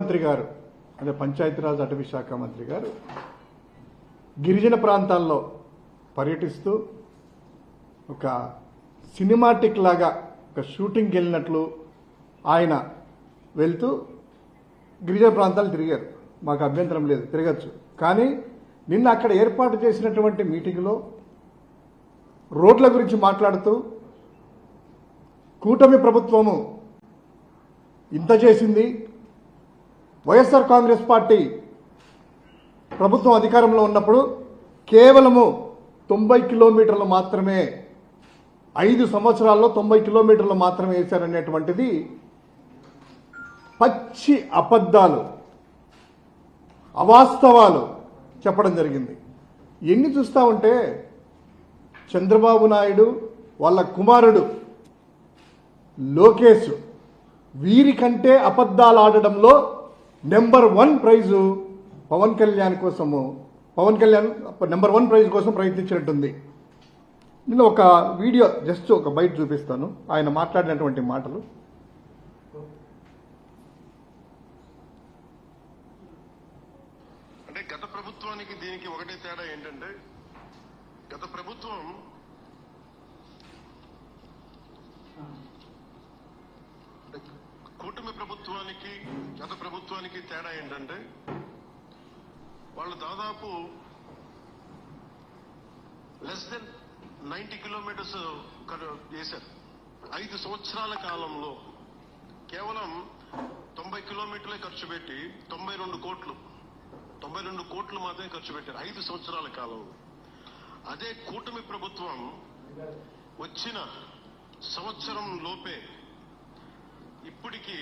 మంత్రి గారు అదే పంచాయతీరాజ్ అటవీ శాఖ మంత్రి గారు గిరిజన ప్రాంతాల్లో పర్యటిస్తూ ఒక సినిమాటిక్ లాగా ఒక షూటింగ్కి వెళ్ళినట్లు ఆయన వెళ్తూ గిరిజన ప్రాంతాలు తిరిగారు. మాకు అభ్యంతరం లేదు తిరగచ్చు. కానీ నిన్న అక్కడ ఏర్పాటు చేసినటువంటి మీటింగ్లో రోడ్ల గురించి మాట్లాడుతూ కూటమి ప్రభుత్వము ఇంత చేసింది వైఎస్ఆర్ కాంగ్రెస్ పార్టీ ప్రభుత్వం అధికారంలో ఉన్నప్పుడు కేవలము తొంభై కిలోమీటర్లు మాత్రమే ఐదు సంవత్సరాల్లో తొంభై కిలోమీటర్లు మాత్రమే వేశారనేటువంటిది పచ్చి అబద్ధాలు అవాస్తవాలు చెప్పడం జరిగింది. ఎన్ని చూస్తా ఉంటే చంద్రబాబు నాయుడు వాళ్ళ కుమారుడు లోకేష్ వీరికంటే అబద్ధాలు ఆడడంలో number one prize Pawan Kalyan కోసము. Pawan Kalyan number one prize కోసం ప్రయత్నించినట్టుంది. నేను ఒక వీడియో జస్ట్ ఒక బయట చూపిస్తాను. ఆయన మాట్లాడినటువంటి మాటలు. అంటే గత ప్రభుత్వానికి దీనికి ఒకటే తేడా ఏంటంటే గత ప్రభుత్వం అంటే కూటమి ప్రభుత్వానికి గత ప్రభుత్వానికి తేడా ఏంటంటే వాళ్ళు దాదాపు లెస్ దెన్ నైన్టీ కిలోమీటర్స్ చేశారు ఐదు సంవత్సరాల కాలంలో కేవలం తొంభై కిలోమీటర్లే ఖర్చు పెట్టి తొంభై రెండు కోట్లు తొంభై రెండు కోట్లు మాత్రమే ఖర్చు పెట్టారు ఐదు సంవత్సరాల కాలంలో. అదే కూటమి ప్రభుత్వం వచ్చిన సంవత్సరం లోపే ఇప్పటికి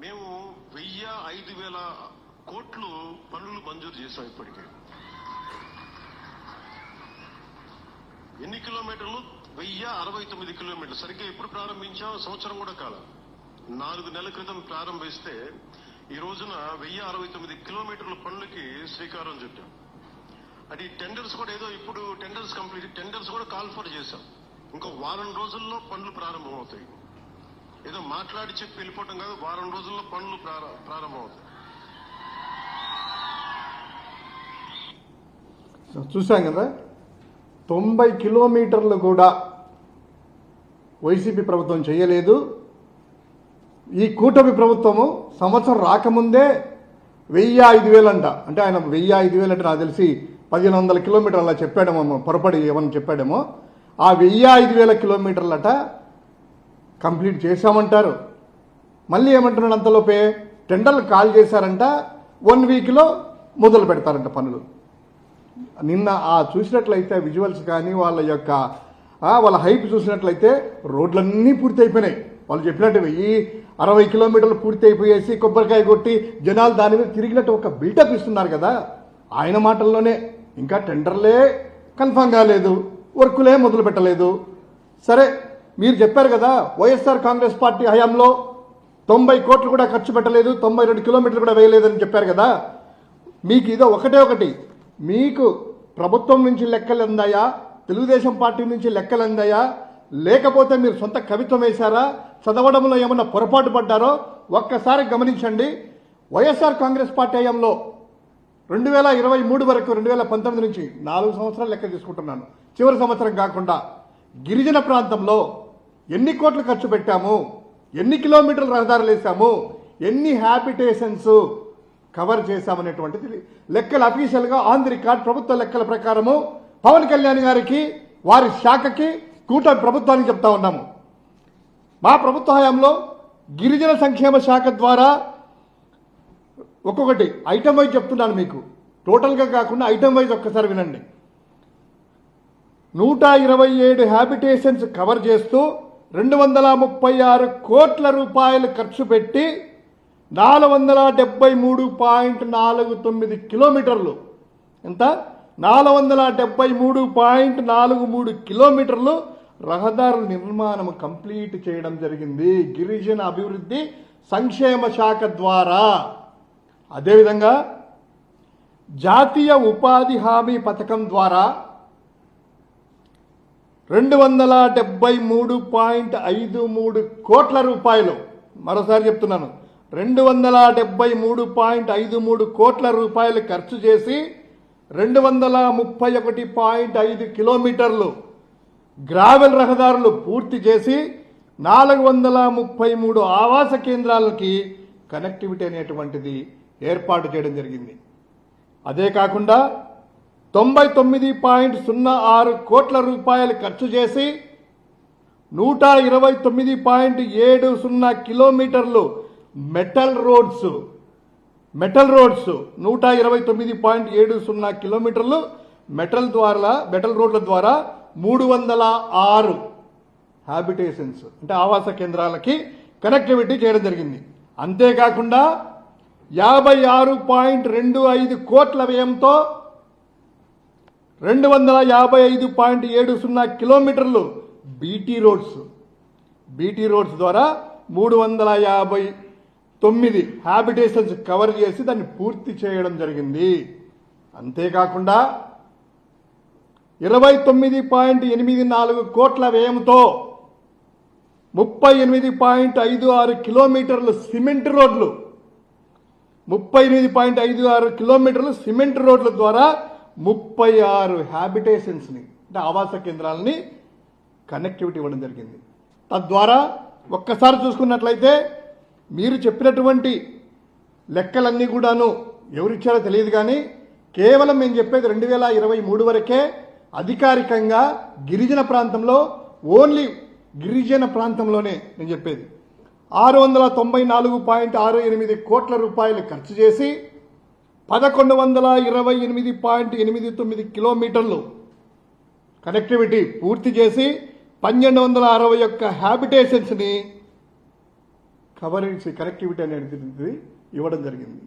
మేము వెయ్యి ఐదు వేల కోట్లు పనులు మంజూరు చేశాం ఇప్పటికి. ఎన్ని కిలోమీటర్లు? వెయ్యి అరవై తొమ్మిది కిలోమీటర్లు. సరిగ్గా ఎప్పుడు ప్రారంభించాం? సంవత్సరం కూడా కాలం. నాలుగు నెలల క్రితం ప్రారంభిస్తే ఈ రోజున వెయ్యి అరవై తొమ్మిది కిలోమీటర్ల పనులకి శ్రీకారం చుట్టాం. అది టెండర్స్ కూడా ఏదో ఇప్పుడు టెండర్స్ కంప్లీట్ టెండర్స్ కూడా కాల్ ఫర్ చేశాం. ఇంకో వారం రోజుల్లో పనులు ప్రారంభం అవుతాయి ఏదో మాట్లాడి చెప్పి వెళ్ళిపోవటం కాదు వారం రోజుల్లో పనులు ప్రారంభమవుతాయి. చూశాం కదా? తొంభై కిలోమీటర్లు కూడా వైసీపీ ప్రభుత్వం చేయలేదు. ఈ కూటమి ప్రభుత్వము సంవత్సరం రాకముందే వెయ్యి ఐదు వేలంట. అంటే ఆయన వెయ్యి ఐదు వేలు అంటే నాకు తెలిసి పదిహేను వందల కిలోమీటర్లు అలా చెప్పాడేమో పొరపడి ఏమని చెప్పాడేమో. ఆ వెయ్యి ఐదు వేల కిలోమీటర్లట కంప్లీట్ చేశామంటారు. మళ్ళీ ఏమంటున్నాడు అంతలోపే టెండర్లు కాల్ చేశారంట వన్ వీక్లో మొదలు పెడతారంట పనులు. నిన్న ఆ చూసినట్లయితే విజువల్స్ కానీ వాళ్ళ యొక్క వాళ్ళ హైప్ చూసినట్లయితే రోడ్లన్నీ పూర్తి అయిపోయినాయి వాళ్ళు చెప్పినట్టు వెయ్యి అరవై కిలోమీటర్లు పూర్తి అయిపోయేసి కొబ్బరికాయ కొట్టి జనాలు దాని మీద తిరిగినట్టు ఒక బిల్డప్ ఇస్తున్నారు కదా. ఆయన మాటల్లోనే ఇంకా టెండర్లే కన్ఫర్మ్ కాలేదు వర్కులే మొదలు పెట్టలేదు సరే మీరు చెప్పారు కదా వైఎస్ఆర్ కాంగ్రెస్ పార్టీ హయాంలో తొంభై కోట్లు కూడా ఖర్చు పెట్టలేదు తొంభై రెండు కిలోమీటర్లు కూడా వేయలేదని చెప్పారు కదా. మీకు ఇదో ఒకటే ఒకటి. మీకు ప్రభుత్వం నుంచి లెక్కలు అందాయా? తెలుగుదేశం పార్టీ నుంచి లెక్కలు అందాయా? లేకపోతే మీరు సొంత కవిత్వం వేశారా? చదవడంలో ఏమన్నా పొరపాటు పడ్డారో? ఒక్కసారి గమనించండి. వైఎస్ఆర్ కాంగ్రెస్ పార్టీ హయాంలో రెండు వేల ఇరవై మూడు వరకు రెండు వేల పంతొమ్మిది నుంచి నాలుగు సంవత్సరాలు లెక్క తీసుకుంటున్నాను. చివరి సంవత్సరం కాకుండా గిరిజన ప్రాంతంలో ఎన్ని కోట్లు ఖర్చు పెట్టాము? ఎన్ని కిలోమీటర్ల రహదారులు వేసాము? ఎన్ని హ్యాబిటేషన్స్ కవర్ చేశామనేటువంటిది లెక్కలు అఫీషియల్గా ఆన్ ది రికార్డ్ ప్రభుత్వ లెక్కల ప్రకారము పవన్ కళ్యాణ్ గారికి వారి శాఖకి కూటమి ప్రభుత్వానికి చెప్తా ఉన్నాము. మా ప్రభుత్వ హయాంలో గిరిజన సంక్షేమ శాఖ ద్వారా ఒక్కొక్కటి ఐటమ్ వైజ్ చెప్తున్నాను మీకు. టోటల్గా కాకుండా ఐటమ్ వైజ్ ఒక్కసారి వినండి. నూట ఇరవై ఏడు హ్యాబిటేషన్స్ కవర్ చేస్తూ రెండు వందల ముప్పై ఆరు కోట్ల రూపాయలు ఖర్చు పెట్టి నాలుగు వందల డెబ్బై మూడు పాయింట్ నాలుగు తొమ్మిది కిలోమీటర్లు. ఎంత? నాలుగు వందల డెబ్బై మూడు పాయింట్ నాలుగు మూడు కిలోమీటర్లు రహదారుల నిర్మాణం కంప్లీట్ చేయడం జరిగింది. గిరిజన అభివృద్ధి సంక్షేమ శాఖ ద్వారా. అదేవిధంగా జాతీయ ఉపాధి హామీ పథకం ద్వారా రెండు వందల డెబ్బై మూడు పాయింట్ ఐదు మూడు కోట్ల రూపాయలు. మరోసారి చెప్తున్నాను. రెండు వందల డెబ్బై మూడు పాయింట్ ఐదు మూడు కోట్ల రూపాయలు ఖర్చు చేసి రెండు వందల ముప్పై ఒకటి పాయింట్ ఐదు కిలోమీటర్లు గ్రావెల్ రహదారులు పూర్తి చేసి నాలుగు వందల ముప్పై మూడు ఆవాస కేంద్రాలకి కనెక్టివిటీ అనేటువంటిది ఏర్పాటు చేయడం జరిగింది. అదే కాకుండా తొంభై తొమ్మిది పాయింట్ సున్నా ఆరు కోట్ల రూపాయలు ఖర్చు చేసి నూట ఇరవై తొమ్మిది పాయింట్ ఏడు సున్నా కిలోమీటర్లు మెటల్ రోడ్స్ మెటల్ రోడ్స్ నూట ఇరవై తొమ్మిది పాయింట్ ఏడు సున్నా కిలోమీటర్లు మెటల్ ద్వారా మెటల్ రోడ్ల ద్వారా మూడు వందల ఆరు హ్యాబిటేషన్స్ అంటే ఆవాస కేంద్రాలకి కనెక్టివిటీ చేయడం జరిగింది. అంతేకాకుండా యాభై ఆరు పాయింట్ రెండు ఐదు కోట్ల వ్యయంతో రెండు వందల యాభై ఐదు పాయింట్ ఏడు సున్నా కిలోమీటర్లు బీటీ రోడ్స్. బీటీ రోడ్స్ ద్వారా మూడు వందల యాభై తొమ్మిది హ్యాబిటేషన్స్ కవర్ చేసి దాన్ని పూర్తి చేయడం జరిగింది. అంతేకాకుండా ఇరవై తొమ్మిది పాయింట్ ఎనిమిది నాలుగు కోట్ల వ్యయంతో ముప్పై ఎనిమిది పాయింట్ ఐదు ఆరు కిలోమీటర్లు సిమెంట్ రోడ్లు ముప్పై ఎనిమిది పాయింట్ ఐదు ఆరు కిలోమీటర్లు సిమెంట్ రోడ్ల ద్వారా ముప్పై ఆరు హ్యాబిటేషన్స్ని అంటే ఆవాస కేంద్రాలని కనెక్టివిటీ ఇవ్వడం జరిగింది. తద్వారా ఒక్కసారి చూసుకున్నట్లయితే మీరు చెప్పినటువంటి లెక్కలన్నీ కూడాను ఎవరిచ్చారో తెలియదు కానీ కేవలం మేము చెప్పేది రెండు వేల ఇరవై మూడు వరకే అధికారికంగా గిరిజన ప్రాంతంలో ఓన్లీ గిరిజన ప్రాంతంలోనే నేను చెప్పేది. ఆరు వందల తొంభై నాలుగు పాయింట్ ఆరు ఎనిమిది కోట్ల రూపాయలు ఖర్చు చేసి పదకొండు వందల ఇరవై ఎనిమిది పాయింట్ ఎనిమిది తొమ్మిది కిలోమీటర్లు కనెక్టివిటీ పూర్తి చేసి పన్నెండు వందల అరవై ఒక్క హ్యాబిటేషన్స్ని కవరేజ్ కనెక్టివిటీ అనేది ఇవ్వడం జరిగింది.